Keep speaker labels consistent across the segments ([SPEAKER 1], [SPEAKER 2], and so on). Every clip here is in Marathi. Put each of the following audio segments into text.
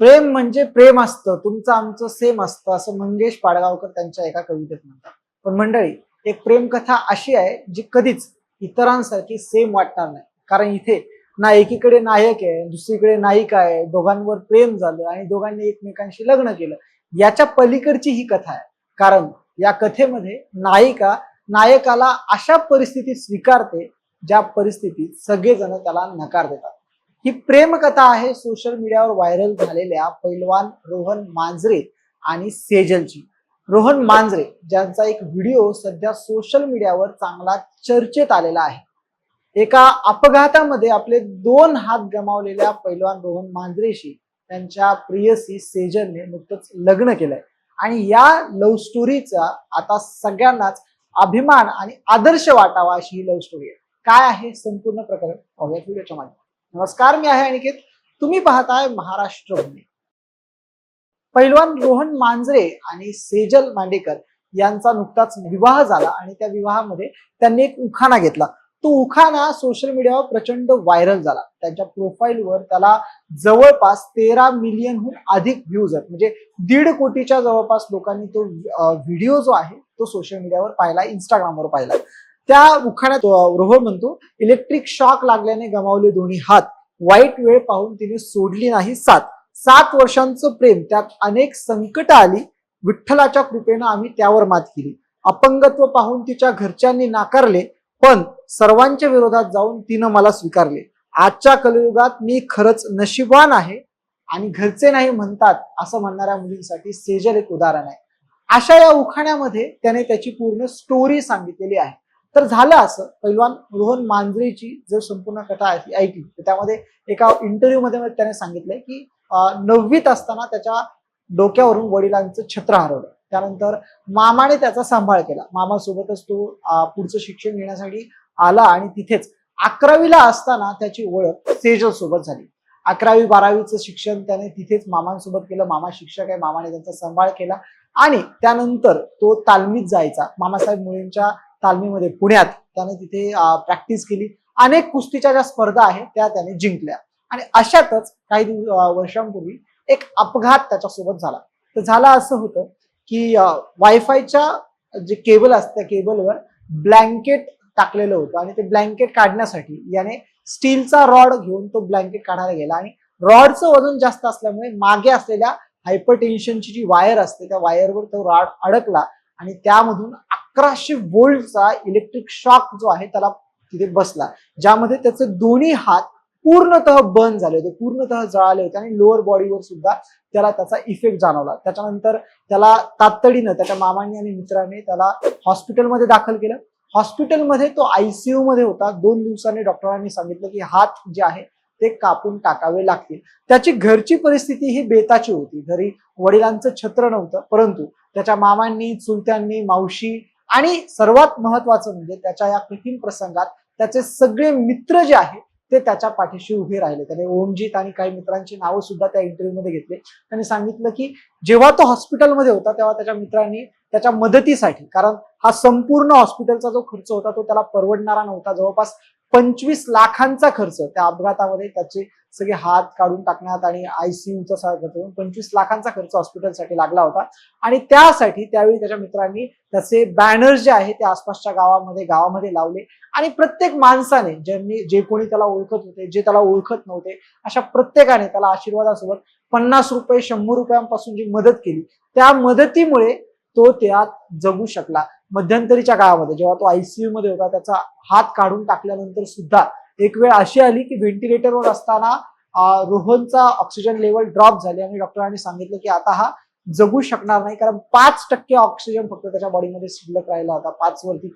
[SPEAKER 1] प्रेम म्हणजे प्रेम असतं तुमचं आमचं सेम असतं असं मंगेश पाडगावकर त्यांच्या एका कवितेत म्हणतात. पण मंडळी एक प्रेमकथा अशी आहे जी कधीच इतरांसारखी सेम वाटणार नाही. कारण इथे ना एकीकडे नायक आहे दुसरीकडे नायिका आहे दोघांवर प्रेम झालं आणि दोघांनी एकमेकांशी लग्न केलं. याच्या पलीकडची ही कथा आहे. कारण या कथेमध्ये नायिका नायकाला अशा परिस्थितीत स्वीकारते ज्या परिस्थितीत सगळेजण त्याला नकार देतात. ही प्रेमकथा आहे सोशल मीडियावर व्हायरल झालेल्या पैलवान रोहन मांजरे आणि सेजलची रोहन मांजरे ज्यांचा एक व्हिडिओ सध्या सोशल मीडियावर चांगला चर्चेत आलेला आहे. एका अपघातामध्ये आपले दोन हात गमावलेल्या पैलवान रोहन मांजरेशी त्यांच्या प्रियसी सेजलने नुकतंच लग्न केलंय. आणि या लव्ह स्टोरीचा आता सगळ्यांनाच अभिमान आणि आदर्श वाटावा अशी ही लव्ह स्टोरी आहे. काय आहे? संपूर्ण प्रकरण पाहूया व्हिडिओच्या माध्यमात नमस्कार मी आहे अनिकेत. तुम्ही पाहताय महाराष्ट्र भूमी. पैलवान रोहन मांजरे आणि सेजल मांडेकर यांचा नुकताच विवाह झाला आणि त्या विवाहामध्ये त्यांनी एक उखाणा घेतला. तो उखाणा सोशल मीडियावर प्रचंड व्हायरल झाला. त्यांच्या प्रोफाईलवर त्याला जवळपास तेरा मिलियनहून अधिक व्ह्यूज आहेत. म्हणजे दीड कोटीच्या जवळपास लोकांनी तो व्हिडिओ जो आहे तो सोशल मीडियावर पाहिला इंस्टाग्रामवर पाहिला. त्या उखाण्यात रोहन म्हणतो इलेक्ट्रिक शॉक लागल्याने गमावले दोन्ही हात. वाईट वेळ पाहून तिने सोडली नाही सात सात वर्षांचं प्रेम त्यात अनेक संकट आली. विठ्ठलाच्या कृपेनं आम्ही त्यावर मात केली. अपंगत्व पाहून तिच्या घरच्यांनी नाकारले पण सर्वांच्या विरोधात जाऊन तिनं मला स्वीकारले. आजच्या कलयुगात मी खरंच नशिबान आहे आणि घरचे नाही म्हणतात असं म्हणणाऱ्या मुलींसाठी सेजल एक उदाहरण आहे. अशा या उखाण्यामध्ये त्याने त्याची पूर्ण स्टोरी सांगितलेली आहे. तर झालं असं. पैलवान रोहन मांजरेची जर संपूर्ण कथा ऐकली तर त्यामध्ये एका इंटरव्ह्यू मध्ये त्याने सांगितलंय की नववीत असताना त्याच्या डोक्यावरून वडिलांचं छत्र हरवलं. त्यानंतर मामाने त्याचा सांभाळ केला. मामासोबतच तो पुढचं शिक्षण घेण्यासाठी आला आणि तिथेच अकरावीला असताना त्याची ओळख सेजल सोबत झाली. अकरावी बारावीचं शिक्षण त्याने तिथेच मामांसोबत केलं. मामा शिक्षक आहे मामाने त्यांचा सांभाळ केला. आणि त्यानंतर तो तालमीत जायचा. मामासाहेब मुलींच्या तालमीमध्ये पुण्यात त्याने तिथे प्रॅक्टिस केली. अनेक कुस्तीच्या ज्या स्पर्धा आहेत त्या त्याने जिंकल्या. आणि अशातच काही वर्षांपूर्वी एक अपघात त्याच्यासोबत झाला. तर झालं असं होतं की वायफायच्या जे केबल असतं त्या केबलवर ब्लँकेट टाकलेलं होतं आणि ते ब्लँकेट काढण्यासाठी याने स्टीलचा रॉड घेऊन तो ब्लँकेट काढायला गेला. आणि रॉडचं वजन जास्त असल्यामुळे मागे असलेल्या हायपर टेन्शनची जी वायर असते त्या वायरवर तो रॉड अडकला आणि त्यामधून अकराशे वोल्टचा इलेक्ट्रिक शॉक जो आहे त्याला तिथे बसला. ज्यामध्ये त्याचे दोन्ही हात पूर्णतः बंद झाले होते पूर्णतः जळाले होते आणि लोअर बॉडीवर सुद्धा त्याला त्याचा इफेक्ट जाणवला. त्याच्यानंतर त्याला तातडीनं त्याच्या मामांनी आणि मित्रांनी त्याला हॉस्पिटलमध्ये दाखल केलं. हॉस्पिटलमध्ये तो आयसीयू मध्ये होता. दोन दिवसांनी डॉक्टरांनी सांगितलं की हात जे आहे ते कापून टाकावे लागतील. त्याची घरची परिस्थिती ही बेताची होती. घरी वडिलांचं छत्र नव्हतं परंतु त्याच्या मामांनी चुलत्यांनी मावशी आणि सर्वात महत्वाचं म्हणजे त्याच्या या कठीण प्रसंगात त्याचे सगळे मित्र जे आहेत ते त्याच्या पाठीशी उभे राहिले. त्याने ओमजीत आणि काही मित्रांची नावं सुद्धा त्या इंटरव्ह्यूमध्ये घेतले. त्यांनी सांगितलं की जेव्हा तो हॉस्पिटलमध्ये होता तेव्हा त्याच्या मित्रांनी त्याच्या मदतीसाठी कारण हा संपूर्ण हॉस्पिटलचा जो खर्च होता तो त्याला परवडणारा नव्हता. जवळपास पंचवीस लाखांचा खर्च. त्या अपघातामध्ये त्याचे सगळे हात काढून टाकण्यात आणि आयसीयूचा सगळा खर्च पंचवीस लाखांचा खर्च हॉस्पिटलसाठी लागला होता. आणि त्यासाठी त्यावेळी त्याच्या मित्रांनी त्याचे बॅनर्स जे आहे ते आसपासच्या गावामध्ये गावामध्ये लावले. आणि प्रत्येक माणसाने ज्यांनी जे कोणी त्याला ओळखत होते जे त्याला ओळखत नव्हते अशा प्रत्येकाने त्याला आशीर्वादासोबत पन्नास रुपये शंभर रुपयांपासून जी मदत केली त्या मदतीमुळे तो त्यात जगू शकला. मध्यंतरीच्या काळामध्ये जेव्हा तो आयसीयू मध्ये होता त्याचा हात काढून टाकल्यानंतर सुद्धा एक वेळ अशी आली की व्हेंटिलेटरवर असताना रोहनचा ऑक्सिजन लेवल ड्रॉप झाले आणि डॉक्टरांनी सांगितलं की आता हा जगू शकणार नाही कारण पाच टक्के ऑक्सिजन फक्त त्याच्या बॉडीमध्ये शिल्लक राहिला होता. पाच वरती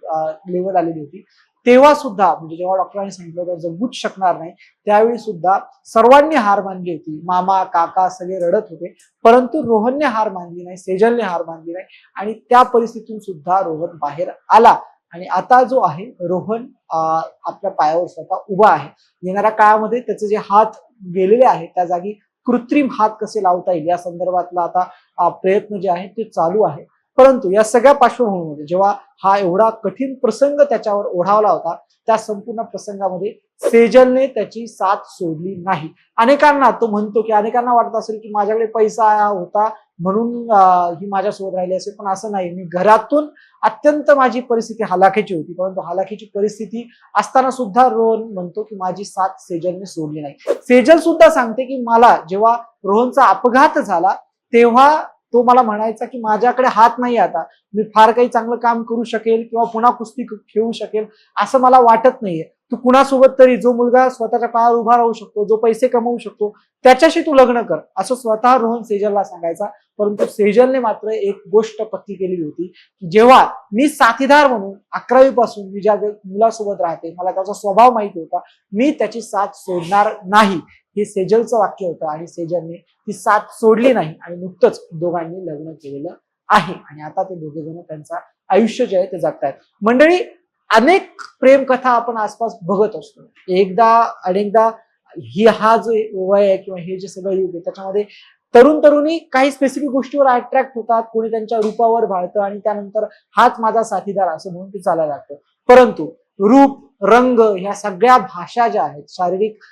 [SPEAKER 1] लेवल आलेली होती. तेव्हा सुद्धा म्हणजे जेव्हा डॉक्टरांनी सांगितलं होतं जगूच शकणार नाही त्यावेळी सुद्धा सर्वांनी हार मानली होती. मामा काका सगळे रडत होते परंतु रोहनने हार मानली नाही सेजलने हार मानली नाही आणि त्या परिस्थितीतून सुद्धा रोहन बाहेर आला. आणि आता जो आहे रोहन आपल्या पायावर स्वतः उभा आहे. येणाऱ्या काळामध्ये त्याचे जे हात गेलेले आहेत त्या जागी कृत्रिम हात कसे लावता येईल? या संदर्भातला आता प्रयत्न जे आहे ते चालू आहे परंतु या सगळ्या पार्श्वभूमीमध्ये जेव्हा हा एवढा कठीण प्रसंग त्याच्यावर ओढावला होता त्या संपूर्ण प्रसंगामध्ये सेजलने त्याची साथ सोडली नाही. अनेकांना तो म्हणतो की अनेकांना वाटत असेल की माझ्याकडे पैसा होता म्हणून ही माझ्यासोबत राहिली असेल. पण असं नाही. मी घरातून अत्यंत माझी परिस्थिती हलाखीची होती. परंतु हलाखीची परिस्थिती असताना सुद्धा रोहन म्हणतो की माझी साथ सेजलने सोडली नाही. सेजल सुद्धा सांगते की मला जेव्हा रोहनचा अपघात झाला तेव्हा तो मला म्हणायचा की माझ्याकडे हात नाही आता. मी फार काही चांगलं काम करू शकेल किंवा पुन्हा कुस्ती खेळू शकेल असं मला वाटत नाहीये. तू कुणासोबत तरी जो मुलगा स्वतःच्या पायावर उभा राहू शकतो जो पैसे कमवू शकतो त्याच्याशी तू लग्न कर असं स्वतः रोहन सेजलला सांगायचा. परंतु सेजलने मात्र एक गोष्ट पक्की केलेली होती की जेव्हा मी साथीदार म्हणून अकरावी पासून मी ज्या मुलासोबत राहते मला त्याचा स्वभाव माहिती होता मी त्याची साथ सोडणार नाही. हे सेजलचं वाक्य होतं आणि सेजलने ती साथ सोडली नाही आणि नुकतंच दोघांनी लग्न केलेलं आहे. आणि आता ते दोघे जण त्यांचं आयुष्य जे आहे ते जगतायत. मंडळी अनेक प्रेमकथा आपण आसपास बघत असतो. एकदा अनेकदा ही हा जो वय आहे किंवा हे जे सगळं युग आहे त्याच्यामध्ये तरुण तरुणी काही स्पेसिफिक गोष्टीवर अट्रॅक्ट होतात. कोणी त्यांच्या रूपावर भाळतं आणि त्यानंतर हाच माझा साथीदार असं म्हणून ते चालायला लागतं. परंतु रूप रंग ह्या सगळ्या भाषा ज्या आहेत शारीरिक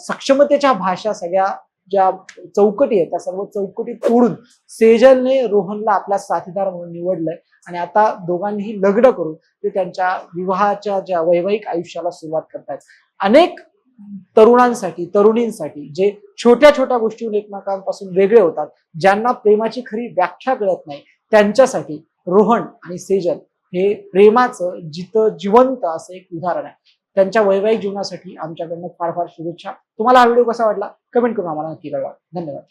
[SPEAKER 1] सक्षमतेच्या भाषा सगळ्या ज्या चौकटी आहेत त्या सर्व चौकटी तोडून सेजलने रोहनला आपला साथीदार म्हणून निवडलंय. आणि आता दोघांनीही लग्न करून ते त्यांच्या विवाहाच्या ज्या वैवाहिक आयुष्याला सुरुवात करतायत. अनेक तरुणांसाठी तरुणींसाठी जे छोट्या छोट्या गोष्टीहून एकमेकांपासून वेगळे होतात ज्यांना प्रेमाची खरी व्याख्या कळत नाही त्यांच्यासाठी रोहन आणि सेजल हे प्रेमाचं जिथं जिवंत असं एक उदाहरण आहे. त्यांच्या वैवाहिक जीवनासाठी आमच्याकडनं फार फार शुभेच्छा. तुम्हाला हा व्हिडिओ कसा वाटला? कमेंट करून आम्हाला नक्की कळवा. धन्यवाद.